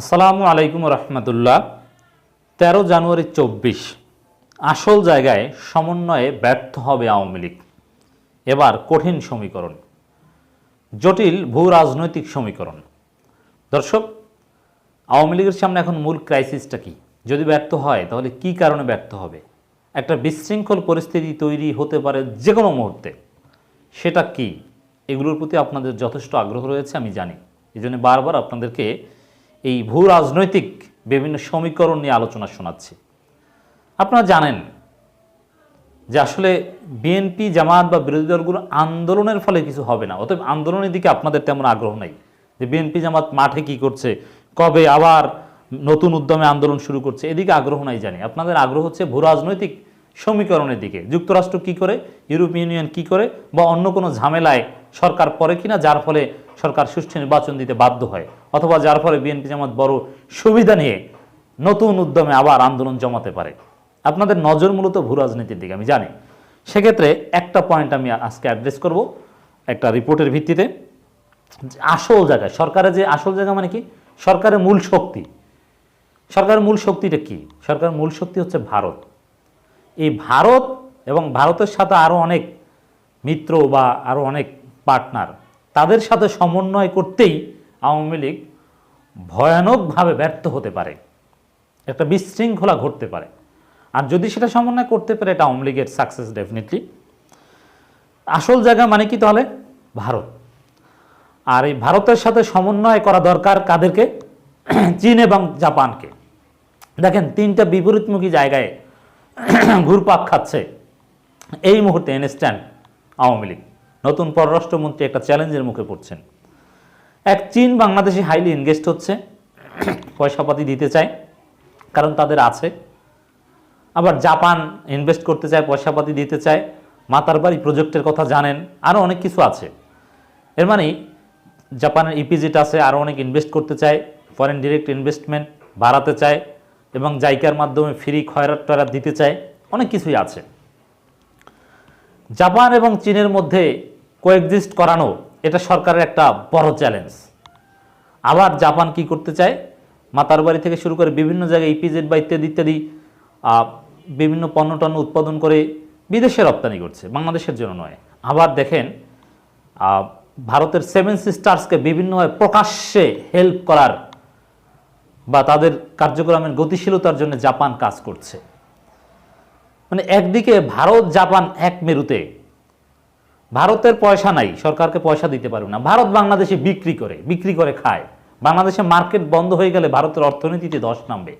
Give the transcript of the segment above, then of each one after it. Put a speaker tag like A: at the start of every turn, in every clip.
A: আসসালামু আলাইকুম রহমতুল্লাহ। তেরো জানুয়ারি চব্বিশ, আসল জায়গায় সমন্বয়ে ব্যর্থ হবে আওয়ামী লীগ। এবার কঠিন সমীকরণ, জটিল ভূ রাজনৈতিক সমীকরণ। দর্শক, আওয়ামী লীগের সামনে এখন মূল ক্রাইসিসটা কি? যদি ব্যর্থ হয়, তাহলে কি কারণে ব্যর্থ হবে? একটা বিশৃঙ্খল পরিস্থিতি তৈরি হতে পারে যে কোনো মুহূর্তে। সেটা কি? এগুলোর প্রতি আপনাদের যথেষ্ট আগ্রহ রয়েছে, আমি জানি। এই জন্য বারবার আপনাদেরকে এই ভূ রাজনৈতিক বিভিন্ন সমীকরণ নিয়ে আলোচনা শোনাচ্ছি। আপনারা জানেন যে আসলে বিএনপি জামাত বা বিরোধী দলগুলো আন্দোলনের ফলে কিছু হবে না। অতএব আন্দোলনের দিকে আপনাদের তেমন আগ্রহ নাই যে বিএনপি জামাত মাঠে কি করছে, কবে আবার নতুন উদ্যমে আন্দোলন শুরু করছে, এদিকে আগ্রহ নাই জানি। আপনাদের আগ্রহ হচ্ছে ভূ রাজনৈতিক সমীকরণের দিকে। যুক্তরাষ্ট্র কি করে ইউরোপিয়ান ইউনিয়ন কি করে, বা অন্য কোনো ঝামেলায় সরকার পরে কিনা, যার ফলে সরকার সুষ্ঠু নির্বাচন দিতে বাধ্য হয়। অথবা যার ফলে বিএনপি জামাত বড় সুবিধা নিয়ে নতুন উদ্যমে আবার আন্দোলন জমাতে পারে। আপনাদের নজর মূলত ভূ রাজনীতির দিকে, আমি জানি। সেক্ষেত্রে একটা পয়েন্ট আমি আজকে অ্যাড্রেস করব, একটা রিপোর্টের ভিত্তিতে। আসল জায়গায়, সরকারের যে আসল জায়গা মানে কি? সরকারের মূল শক্তি। সরকারের মূল শক্তিটা কি? সরকারের মূল শক্তি হচ্ছে ভারত। এই ভারত এবং ভারতের সাথে আরও অনেক মিত্র বা আরও অনেক পার্টনার তাদের সাথে সমন্বয় করতেই আওয়ামী লীগ ভয়ানকভাবে ব্যর্থ হতে পারে। একটা বিশৃঙ্খলা ঘটতে পারে। আর যদি সেটা সমন্বয় করতে পারে, এটা আওয়ামী লীগের সাকসেস ডেফিনেটলি আসল জায়গা মানে কি তাহলে? ভারত। আর এই ভারতের সাথে সমন্বয় করা দরকার কাদেরকে? চীন এবং জাপানকে। দেখেন, তিনটা বিপরীতমুখী জায়গায় ঘুরপাক খাচ্ছে। এই মুহূর্তে ইনস্ট্যান্ট আওয়ামী লীগ। নতুন পররাষ্ট্রমন্ত্রী একটা চ্যালেঞ্জের মুখে পড়ছেন। এক চীন বাংলাদেশে হাইলি ইনভেস্ট হচ্ছে। পয়সাপাতি দিতে চায়, কারণ তাদের আছে। আবার জাপান ইনভেস্ট করতে চায় পয়সাপাতি দিতে চায়। মাতার বাড়ি প্রজেক্টের কথা জানেন আরও অনেক কিছু আছে। এর মানে জাপানের ইপিজিট আছে আরও অনেক ইনভেস্ট করতে চায় ফরেন ডিরেক্ট ইনভেস্টমেন্ট বাড়াতে চায়, এবং জাইকার মাধ্যমে ফ্রি খয়রাত টয়রাত দিতে চায়, অনেক কিছুই আছে। জাপান এবং চীনের মধ্যে কোএক্সিস্ট করানো এটা সরকারের একটা বড় চ্যালেঞ্জ আবার জাপান কি করতে চায়? মাতার বাড়ি থেকে শুরু করে বিভিন্ন জায়গায় ইপিজেড বা ইত্যাদি ইত্যাদি বিভিন্ন পণ্য টণ্য উৎপাদন করে বিদেশে রপ্তানি করছে, বাংলাদেশের জন্য নয়। আবার দেখেন ভারতের সেভেন সিস্টার্সকে বিভিন্নভাবে প্রকাশ্যে হেল্প করার বা তাদের কার্যক্রমের গতিশীলতার জন্য জাপান কাজ করছে। মানে একদিকে ভারত জাপান এক মেরুতে ভারতের পয়সা নাই, সরকারকে পয়সা দিতে পারবে না। ভারত বাংলাদেশে বিক্রি করে বিক্রি করে খায়। বাংলাদেশে মার্কেট বন্ধ হয়ে গেলে ভারতের অর্থনীতিতে দশ নামবে।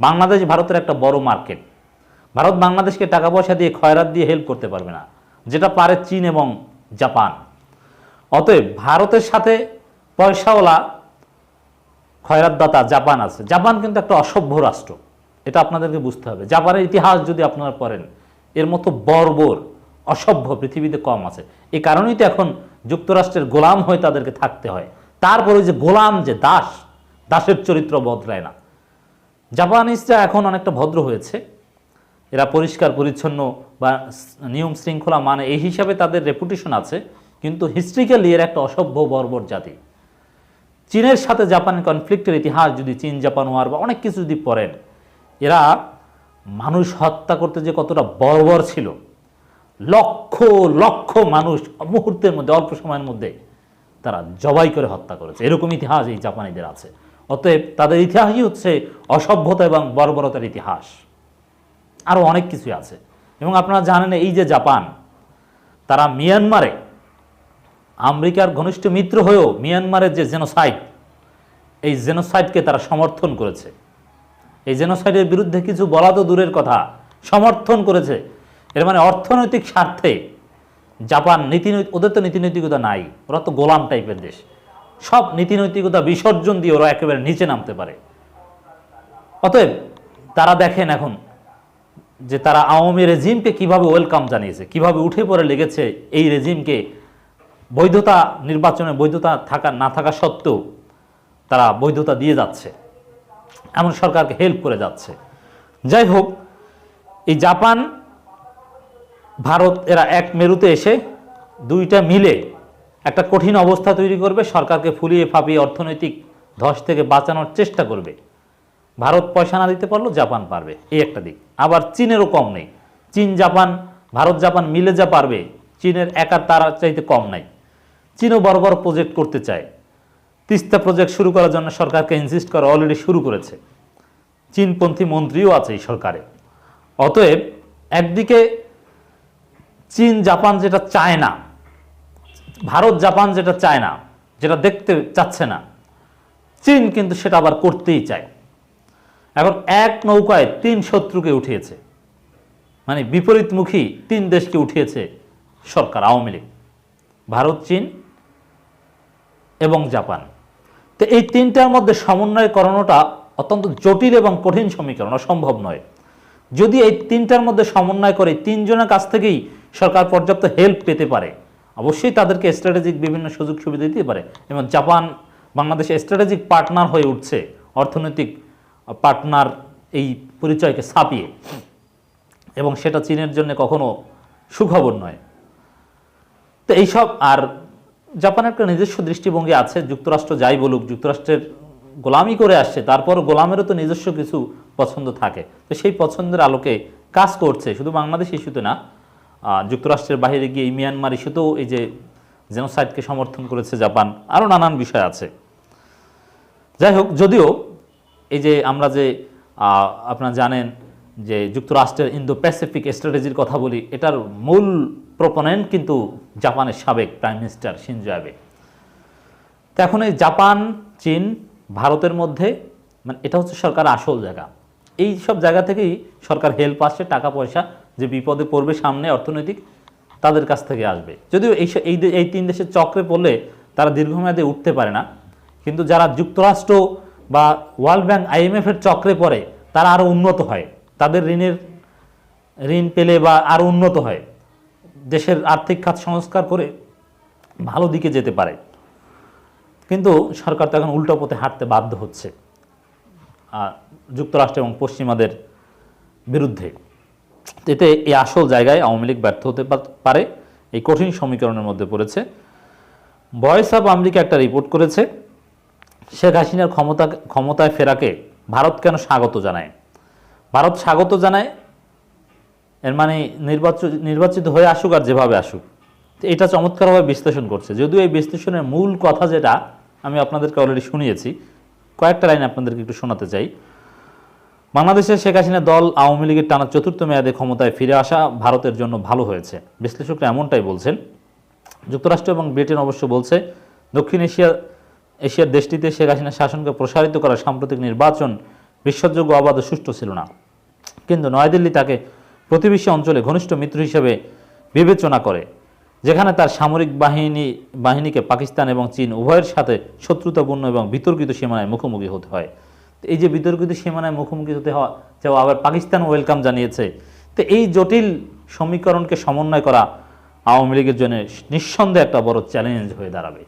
A: বাংলাদেশ ভারতের একটা বড় মার্কেট। ভারত বাংলাদেশকে টাকা পয়সা দিয়ে, খয়রাত দিয়ে হেল্প করতে পারবে না, যেটা পারে চীন এবং জাপান। অতএব ভারতের সাথে পয়সাওয়ালা, খয়রাতদাতা জাপান আছে। জাপান কিন্তু একটা অসভ্য রাষ্ট্র, এটা আপনাদেরকে বুঝতে হবে। জাপানের ইতিহাস যদি আপনারা পড়েন, এর মতো বর্বর অসভ্য, পৃথিবীতে কম আছে। এই কারণেই তো এখন যুক্তরাষ্ট্রের গোলাম হয়ে তাদেরকে থাকতে হয়। তারপরে যে গোলাম, যে দাস, দাসের চরিত্র বদলায় না। জাপানিজরা এখন অনেকটা ভদ্র হয়েছে। এরা পরিষ্কার, পরিচ্ছন্ন বা নিয়ম শৃঙ্খলা মানে এই হিসাবে তাদের রেপুটেশন আছে। কিন্তু হিস্ট্রিক্যালি এর একটা অসভ্য, বর্বর জাতি। চীনের সাথে জাপানের কনফ্লিক্টের ইতিহাস যদি চীন, জাপান, ওয়ার বা অনেক কিছু যদি পড়েন, এরা মানুষ হত্যা করতে যে কতটা বর্বর ছিল লক্ষ লক্ষ মানুষ মুহূর্তের মধ্যে, অল্প সময়ের মধ্যে তারা জবাই করে হত্যা করেছে। এরকম ইতিহাস এই জাপানিদের আছে। অতএব তাদের ইতিহাসই হচ্ছে অসভ্যতা এবং বর্বরতার ইতিহাস। আরও অনেক কিছুই আছে। এবং আপনারা জানেন এই যে জাপান, তারা মিয়ানমারে আমেরিকার ঘনিষ্ঠ মিত্র হয়েও মিয়ানমারের যে জেনোসাইড, এই জেনোসাইডকে তারা সমর্থন করেছে। এই জেনোসাইডের বিরুদ্ধে কিছু বলা তো দূরের কথা, সমর্থন করেছে। এর মানে অর্থনৈতিক স্বার্থে জাপান নীতি ওদের তো নীতিনৈতিকতা নাই, ওরা তো গোলাম টাইপের দেশ। সব নীতিনৈতিকতা বিসর্জন দিয়ে ওরা একেবারে নিচে নামতে পারে। অতএব তারা দেখেন এখন যে তারা আওয়ামী রেজিমকে কীভাবে ওয়েলকাম জানিয়েছে, কীভাবে উঠে পড়ে লেগেছে এই রেজিমকে, বৈধতা নির্বাচনে বৈধতা থাকা, না থাকা সত্ত্বেও তারা বৈধতা দিয়ে যাচ্ছে। এমন সরকারকে হেল্প করে যাচ্ছে। যাই হোক, এই জাপান ভারত এরা এক মেরুতে এসে দুইটা মিলে একটা কঠিন অবস্থা তৈরি করবে, সরকারকে ফুলিয়ে ফাঁপিয়ে অর্থনৈতিক ধস থেকে বাঁচানোর চেষ্টা করবে। ভারত পয়সা না দিতে পারলেও জাপান পারবে, এই একটা দিক। আবার চীনেরও কম নেই। চীন, জাপান, ভারত, জাপান মিলে যা পারবে, চীনের একার তারা চাইতে কম নাই। চীনও বড় বড় প্রজেক্ট করতে চায়। তিস্তা প্রজেক্ট শুরু করার জন্য সরকারকে ইনসিস্ট করা অলরেডি শুরু করেছে। চীনপন্থী মন্ত্রীও আছে এই সরকারে। অতএব একদিকে চীন, জাপান যেটা চায় না, ভারত, জাপান যেটা চায় না, যেটা দেখতে চাচ্ছে না, চীন কিন্তু সেটা আবার করতেই চায়। এখন এক নৌকায় তিন শত্রুকে উঠিয়েছে মানে বিপরীতমুখী তিন দেশকে উঠিয়েছে সরকার, আওয়ামী লীগ, ভারত, চীন এবং জাপান। তো এই তিনটার মধ্যে সমন্বয় করানোটা অত্যন্ত জটিল এবং কঠিন সমীকরণ, অসম্ভব নয়। যদি এই তিনটার মধ্যে সমন্বয় করে তিনজনের কাছ থেকেই সরকার পর্যাপ্ত হেল্প পেতে পারে। অবশ্যই তাদেরকে স্ট্র্যাটেজিক বিভিন্ন সুযোগ সুবিধা দিতে পারে। এবং জাপান, বাংলাদেশে স্ট্র্যাটেজিক পার্টনার হয়ে উঠছে, অর্থনৈতিক পার্টনার এই পরিচয়কে ছাপিয়ে। এবং সেটা চীনের জন্য কখনো সুখবর নয়। তো এইসব, আর জাপানের একটা নিজস্ব দৃষ্টিভঙ্গি আছে, যুক্তরাষ্ট্র যাই বলুক, যুক্তরাষ্ট্রের গোলামি করে আসছে তারপর গোলামেরও তো নিজস্ব কিছু পছন্দ থাকে। তো সেই পছন্দের আলোকে কাজ করছে, শুধু বাংলাদেশ ইস্যুতে না যুক্তরাষ্ট্রের বাইরে গিয়ে মিয়ানমার ইস্যুতেও এই যে জেনোসাইডকে সমর্থন করেছে জাপান আরও নানান বিষয় আছে। যাই হোক, যদিও এই যে আমরা যে আপনারা জানেন যে যুক্তরাষ্ট্রের ইন্দো প্যাসিফিক স্ট্র্যাটেজির কথা বলি, এটার মূল প্রপোনেন্ট কিন্তু জাপানের সাবেক প্রাইম মিনিস্টার শিনজো অ্যাবে। তো এখন এই জাপান, চীন, ভারতের মধ্যে মানে এটা হচ্ছে সরকার আসল জায়গা। এই সব জায়গা থেকেই সরকার হেল্প আসছে টাকা পয়সা যে বিপদে পড়বে সামনে অর্থনৈতিক, তাদের কাছ থেকে আসবে। যদিও এই এই এই তিন দেশের চক্রে পড়লে তারা দীর্ঘমেয়াদে উঠতে পারে না, কিন্তু যারা যুক্তরাষ্ট্র বা ওয়ার্ল্ড ব্যাংক আইএমএফের চক্রে পড়ে, তারা আরও উন্নত হয়। তাদের ঋণের, ঋণ পেলে বা আরও উন্নত হয়। দেশের আর্থিক খাত সংস্কার করে ভালো দিকে যেতে পারে। কিন্তু সরকার তো এখন উল্টো পথে হাঁটতে বাধ্য হচ্ছে যুক্তরাষ্ট্র এবং পশ্চিমাদের বিরুদ্ধে। এতে এই আসল জায়গায় আওয়ামী লীগ ব্যর্থ হতে পারে এই কঠিন সমীকরণের মধ্যে পড়েছে। ভয়েস অফ আমেরিকা একটা রিপোর্ট করেছে, শেখ হাসিনার ক্ষমতা, ক্ষমতায় ফেরাকে ভারত কেন স্বাগত জানায়? ভারত স্বাগত জানায়, এর মানে নির্বাচিত নির্বাচিত হয়ে আসুক আর যেভাবে আসুক। এটা চমৎকারভাবে বিশ্লেষণ করছে। যদিও এই বিশ্লেষণের মূল কথা যেটা, আমি আপনাদেরকে অলরেডি শুনিয়েছি। কয়েকটা লাইন আপনাদেরকে একটু শোনাতে চাই। বাংলাদেশের শেখ হাসিনা দল আওয়ামী লীগের টানা চতুর্থ মেয়াদে ক্ষমতায় ফিরে আসা ভারতের জন্য ভালো হয়েছে। বিশ্লেষকরা এমনটাই বলছেন। যুক্তরাষ্ট্র এবং ব্রিটেন অবশ্য বলছে, দক্ষিণ এশিয়া, এশিয়ার দেশটিতে শেখ হাসিনার শাসনকে প্রসারিত করা সাম্প্রতিক নির্বাচন বিশ্বাসযোগ্য অবাধ সুষ্ঠু ছিল না। কিন্তু নয়াদিল্লি তাকে প্রতিবেশী অঞ্চলে ঘনিষ্ঠ মিত্র হিসেবে বিবেচনা করে, যেখানে তার সামরিক বাহিনী, বাহিনীকে পাকিস্তান এবং চীন উভয়ের সাথে শত্রুতাপূর্ণ এবং বিতর্কিত সীমানায় মুখোমুখি হতে হয়। এই যে বিতর্কিত সীমানায় মুখোমুখি হতে হওয়া যে আবার পাকিস্তান ওয়েলকাম জানিয়েছে। তো এই জটিল সমীকরণকে সমন্বয় করা আওয়ামী লীগের জন্য নিঃসন্দেহে একটা বড় চ্যালেঞ্জ হয়ে দাঁড়াবে।